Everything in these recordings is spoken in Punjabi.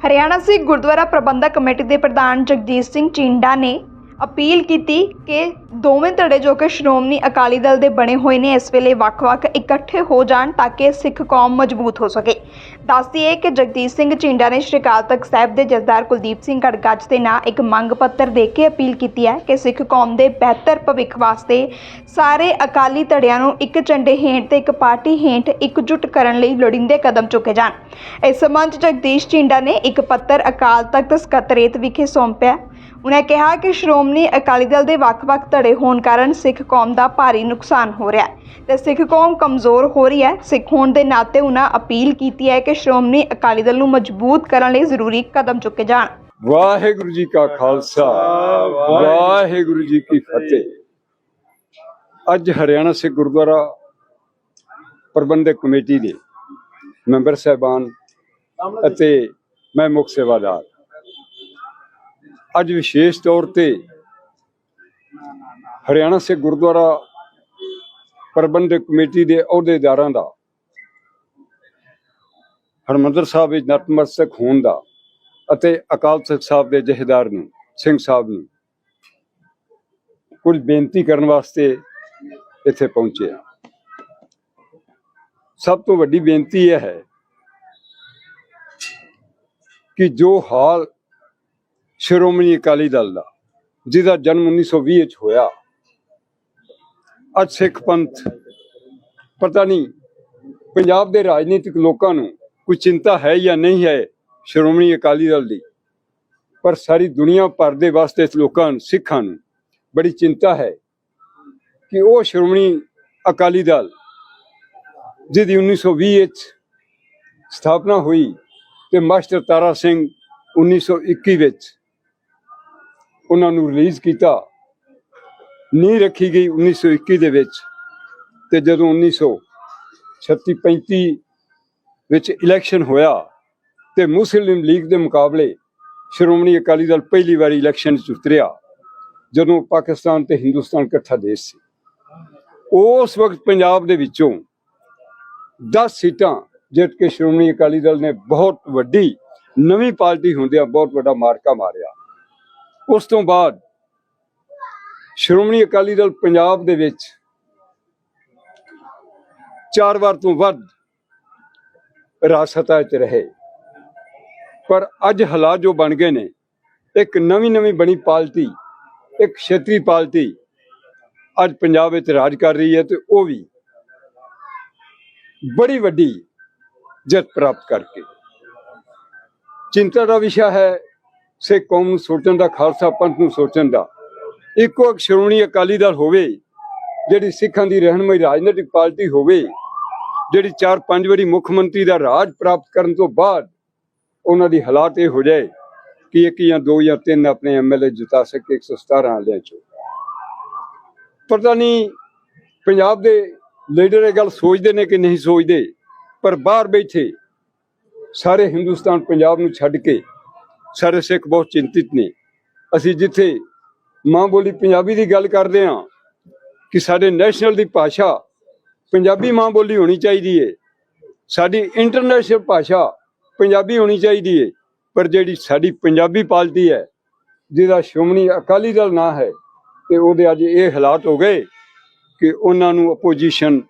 ਹਰਿਆਣਾ ਸਿੱਖ ਗੁਰਦੁਆਰਾ ਪ੍ਰਬੰਧਕ ਕਮੇਟੀ ਦੇ ਪ੍ਰਧਾਨ ਜਗਜੀਤ ਸਿੰਘ ਚਿੰਡਾ ਨੇ ਅਪੀਲ ਕੀਤੀ ਕਿ ਦੋਵੇਂ ਧੜੇ ਜੋ ਕਿ ਸ਼੍ਰੋਮਣੀ ਅਕਾਲੀ ਦਲ ਦੇ ਬਣੇ ਹੋਏ ਨੇ, ਇਸ ਵੇਲੇ ਵੱਖ-ਵੱਖ ਇਕੱਠੇ ਹੋ ਜਾਣ ਤਾਂ ਕਿ ਸਿੱਖ ਕੌਮ ਮਜ਼ਬੂਤ ਹੋ ਸਕੇ। ਦੱਸਦੀ ਹੈ ਕਿ ਜਗਦੀਸ਼ ਸਿੰਘ ਚਿੰਡਾ ਨੇ ਸ਼੍ਰੀ ਅਕਾਲ ਤਖਤ ਸਾਹਿਬ ਦੇ ਜਥੇਦਾਰ ਕੁਲਦੀਪ ਸਿੰਘ ਗੜਗੱਜ ਦੇ ਨਾਂ ਇੱਕ ਮੰਗ ਪੱਤਰ ਦੇ ਕੇ ਅਪੀਲ ਕੀਤੀ ਹੈ ਕਿ ਸਿੱਖ ਕੌਮ ਦੇ ਬਿਹਤਰ ਭਵਿੱਖ ਵਾਸਤੇ ਸਾਰੇ ਅਕਾਲੀ ਧੜਿਆਂ ਨੂੰ ਇੱਕ ਝੰਡੇ ਹੇਠ ਤੇ ਇੱਕ ਪਾਰਟੀ ਹੇਠ ਇਕਜੁੱਟ ਕਰਨ ਲਈ ਲੋੜੀਂਦੇ ਕਦਮ ਚੁੱਕੇ ਜਾਣ। ਇਸ ਸੰਬੰਧ ਜਗਦੀਸ਼ ਚਿੰਡਾ ਨੇ ਇੱਕ ਪੱਤਰ ਅਕਾਲ ਤਖਤ ਸਕੱਤਰੇਤ ਵਿਖੇ ਸੌਂਪਿਆ। ਉਨ੍ਹਾਂ ਕਿਹਾ ਕਿ ਸ਼੍ਰੋਮਣੀ ਅਕਾਲੀ ਦਲ ਦੇ ਵੱਖ-ਵੱਖ ਧੜੇ ਹੋਣ ਕਾਰਨ ਸਿੱਖ ਕੌਮ ਦਾ ਭਾਰੀ ਨੁਕਸਾਨ ਹੋ ਰਿਹਾ ਹੈ ਤੇ ਸਿੱਖ ਕੌਮ ਕਮਜ਼ੋਰ ਹੋ ਰਹੀ ਹੈ। ਸਿੱਖ ਹੋਣ ਦੇ ਨਾਤੇ ਉਨ੍ਹਾਂ ਅਪੀਲ ਕੀਤੀ ਹੈ ਕਿ ਸ਼੍ਰੋਮਣੀ ਅਕਾਲੀ ਦਲ ਨੂੰ ਮਜ਼ਬੂਤ ਕਰਨ ਲਈ ਜ਼ਰੂਰੀ ਕਦਮ ਚੁੱਕੇ ਜਾਣ। ਵਾਹਿਗੁਰੂ ਜੀ ਕਾ ਖਾਲਸਾ, ਵਾਹਿਗੁਰੂ ਜੀ ਕੀ ਫਤਿਹ। ਅੱਜ ਹਰਿਆਣਾ ਸਿੱਖ ਗੁਰਦੁਆਰਾ ਪ੍ਰਬੰਧਕ ਕਮੇਟੀ ਦੇ ਮੈਂਬਰ ਸਹਿਬਾਨ ਅਤੇ ਮੈਂ ਮੁੱਖ ਸੇਵਾਦਾਰ। ਅੱਜ ਵਿਸ਼ੇਸ਼ ਤੌਰ ਤੇ ਹਰਿਆਣਾ ਸਿੱਖ ਗੁਰਦੁਆਰਾ ਪ੍ਰਬੰਧਕ ਕਮੇਟੀ ਦੇ ਅਹੁਦੇਦਾਰਾਂ ਦਾ, ਹਰਮੰਦਰ ਸਾਹਿਬ ਵਿੱਚ ਨਤਮਸਤਕ ਹੋਣ ਦਾ ਅਤੇ ਅਕਾਲ ਤਖਤ ਸਾਹਿਬ ਦੇ ਜਥੇਦਾਰ ਨੂੰ, ਸਿੰਘ ਸਾਹਿਬ ਨੂੰ ਕੁਝ ਬੇਨਤੀ ਕਰਨ ਵਾਸਤੇ ਇੱਥੇ ਪਹੁੰਚੇ ਸਭ ਤੋਂ ਵੱਡੀ ਬੇਨਤੀ ਇਹ ਹੈ ਕਿ ਜੋ ਹਾਲ ਸ਼੍ਰੋਮਣੀ ਅਕਾਲੀ ਦਲ ਦਾ, ਜਿਹਦਾ ਜਨਮ 1920 ਵਿੱਚ ਹੋਇਆ। ਅੱਜ ਸਿੱਖ ਪੰਥ ਪਤਾ ਨਹੀਂ ਪੰਜਾਬ ਦੇ ਰਾਜਨੀਤਿਕ ਲੋਕਾਂ ਨੂੰ ਕੋਈ ਚਿੰਤਾ ਹੈ ਜਾਂ ਨਹੀਂ ਹੈ ਸ਼੍ਰੋਮਣੀ ਅਕਾਲੀ ਦਲ ਦੀ, ਪਰ ਸਾਰੀ ਦੁਨੀਆ ਭਰ ਦੇ ਵਾਸਤੇ ਇਸ ਲੋਕਾਂ ਨੂੰ, ਸਿੱਖਾਂ ਨੂੰ ਬੜੀ ਚਿੰਤਾ ਹੈ ਕਿ ਉਹ ਸ਼੍ਰੋਮਣੀ ਅਕਾਲੀ ਦਲ ਜਿਹਦੀ 1920 ਵਿੱਚ ਸਥਾਪਨਾ ਹੋਈ ਤੇ ਮਾਸਟਰ ਤਾਰਾ ਸਿੰਘ 1921 ਵਿੱਚ ਉਹਨਾਂ ਨੂੰ ਰਿਲੀਜ਼ ਕੀਤਾ। ਨਹੀਂ ਰੱਖੀ ਗਈ 1921 ਦੇ ਵਿੱਚ ਤੇ ਜਦੋਂ 1936 35 ਵਿੱਚ ਇਲੈਕਸ਼ਨ ਹੋਇਆ ਤੇ ਮੁਸਲਿਮ ਲੀਗ ਦੇ ਮੁਕਾਬਲੇ ਸ਼੍ਰੋਮਣੀ ਅਕਾਲੀ ਦਲ ਪਹਿਲੀ ਵਾਰੀ ਇਲੈਕਸ਼ਨ 'ਚ ਉਤਰਿਆ, ਜਦੋਂ ਪਾਕਿਸਤਾਨ ਤੇ ਹਿੰਦੁਸਤਾਨ ਇਕੱਠਾ ਦੇਸ਼ ਸੀ। ਉਸ ਵਕਤ ਪੰਜਾਬ ਦੇ ਵਿੱਚੋਂ 10 ਸੀਟਾਂ ਜਿੱਤ ਕੇ ਸ਼੍ਰੋਮਣੀ ਅਕਾਲੀ ਦਲ ਨੇ ਬਹੁਤ ਵੱਡੀ ਨਵੀਂ ਪਾਰਟੀ ਹੁੰਦਿਆਂ ਬਹੁਤ ਵੱਡਾ ਮਾਰਕਾ ਮਾਰਿਆ। ਉਸ ਤੋਂ ਬਾਅਦ ਸ਼੍ਰੋਮਣੀ ਅਕਾਲੀ ਦਲ ਪੰਜਾਬ ਦੇ ਵਿੱਚ ਚਾਰ ਵਾਰ ਤੋਂ ਵੱਧ ਰਾਸਤਾ ਵਿੱਚ ਰਹੇ। ਪਰ ਅੱਜ ਹਾਲਾਤ ਜੋ ਬਣ ਗਏ ਨੇ, ਇੱਕ ਨਵੀਂ ਨਵੀਂ ਬਣੀ ਪਾਰਟੀ ਇੱਕ ਖੇਤਰੀ ਪਾਰਟੀ ਅੱਜ ਪੰਜਾਬ ਵਿੱਚ ਰਾਜ ਕਰ ਰਹੀ ਹੈ ਤੇ ਉਹ ਵੀ ਬੜੀ ਵੱਡੀ ਜਿੱਤ ਪ੍ਰਾਪਤ ਕਰਕੇ। ਚਿੰਤਾ ਦਾ ਵਿਸ਼ਾ ਹੈ ਸਿੱਖ ਕੌਮ ਨੂੰ ਸੋਚਣ ਦਾ, ਖਾਲਸਾ ਪੰਥ ਨੂੰ ਸੋਚਣ ਦਾ। ਇੱਕੋ ਇੱਕ ਸ਼੍ਰੋਮਣੀ ਅਕਾਲੀ ਦਲ ਹੋਵੇ, ਜਿਹੜੀ ਸਿੱਖਾਂ ਦੀ ਰਹਿਨਮਾਈ ਰਾਜਨੀਤਿਕ ਪਾਰਟੀ ਹੋਵੇ, ਜਿਹੜੀ 4-5 ਵਾਰੀ ਮੁੱਖ ਮੰਤਰੀ ਦਾ ਰਾਜ ਪ੍ਰਾਪਤ ਕਰਨ ਤੋਂ ਬਾਅਦ ਉਹਨਾਂ ਦੀ ਹਾਲਾਤ ਇਹ ਹੋ ਜਾਏ ਕਿ ਇੱਕ ਜਾਂ ਦੋ ਜਾਂ ਤਿੰਨ ਆਪਣੇ ਐਮਐਲਏ ਜਿਤਾ ਸਕੇ 117 ਵਾਲਿਆਂ ਚੋਂ ਪਤਾ ਨਹੀਂ ਪੰਜਾਬ ਦੇ ਲੀਡਰ ਇਹ ਗੱਲ ਸੋਚਦੇ ਨੇ ਕਿ ਨਹੀਂ ਸੋਚਦੇ, ਪਰ ਬਾਹਰ ਬੈਠੇ ਸਾਰੇ ਹਿੰਦੁਸਤਾਨ, ਪੰਜਾਬ ਨੂੰ ਛੱਡ ਕੇ ਸਾਰੇ ਸਿੱਖ ਬਹੁਤ ਚਿੰਤਿਤ ਨੇ। ਅਸੀਂ ਜਿੱਥੇ ਮਾਂ ਬੋਲੀ ਪੰਜਾਬੀ ਦੀ ਗੱਲ ਕਰਦੇ ਹਾਂ ਕਿ ਸਾਡੇ ਨੈਸ਼ਨਲ ਦੀ ਭਾਸ਼ਾ ਪੰਜਾਬੀ ਮਾਂ ਬੋਲੀ ਹੋਣੀ ਚਾਹੀਦੀ ਏ। ਸਾਡੀ ਇੰਟਰਨੈਸ਼ਨਲ ਭਾਸ਼ਾ ਪੰਜਾਬੀ ਹੋਣੀ ਚਾਹੀਦੀ ਏ। ਪਰ ਜਿਹੜੀ ਸਾਡੀ ਪੰਜਾਬੀ ਪਾਰਟੀ ਹੈ, ਜਿਹਦਾ ਸ਼੍ਰੋਮਣੀ ਅਕਾਲੀ ਦਲ ਨਾਂ ਹੈ, ਤੇ ਉਹਦੇ ਅੱਜ ਇਹ ਹਾਲਾਤ ਹੋ ਗਏ ਕਿ ਉਹਨਾਂ ਨੂੰ ਆਪੋਜੀਸ਼ਨ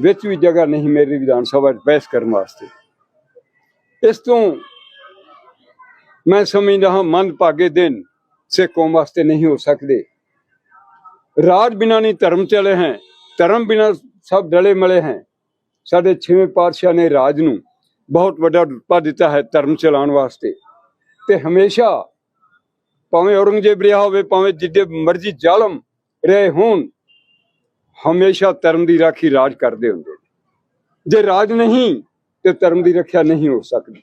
ਵਿੱਚ ਵੀ ਜਗ੍ਹਾ ਨਹੀਂ ਮੇਰੀ ਵਿਧਾਨ ਸਭਾ 'ਚ ਬਹਿਸ ਕਰਨ ਵਾਸਤੇ। ਇਸ ਤੋਂ ਮੈਂ ਸਮਝਦਾ ਹਾਂ ਮੰਦ ਭਾਗੇ ਦਿਨ ਸਿੱਖ ਕੌਮ ਵਾਸਤੇ ਨਹੀਂ ਹੋ ਸਕਦੇ। ਰਾਜ ਬਿਨਾ ਨਹੀਂ ਧਰਮ ਚਲੇ ਹੈ, ਧਰਮ ਬਿਨਾ ਸਭ ਡਲੇ ਮਲੇ ਹੈ। ਸਾਡੇ ਛੇਵੇਂ ਪਾਤਸ਼ਾਹ ਨੇ ਰਾਜ ਨੂੰ ਬਹੁਤ ਵੱਡਾ ਰੁਤਬਾ ਦਿੱਤਾ ਹੈ ਧਰਮ ਚਲਾਉਣ ਵਾਸਤੇ। ਤੇ ਹਮੇਸ਼ਾ ਭਾਵੇਂ ਔਰੰਗਜ਼ੇਬ ਰਿਹਾ ਹੋਵੇ, ਭਾਵੇਂ ਜਿੱਡੇ ਮਰਜ਼ੀ ਜ਼ਾਲਮ ਰਹੇ ਹੋਣ, ਹਮੇਸ਼ਾ ਧਰਮ ਦੀ ਰਾਖੀ ਰਾਜ ਕਰਦੇ ਹੁੰਦੇ ਜੇ ਰਾਜ ਨਹੀਂ, ਤੇ ਧਰਮ ਦੀ ਰੱਖਿਆ ਨਹੀਂ ਹੋ ਸਕਦੀ।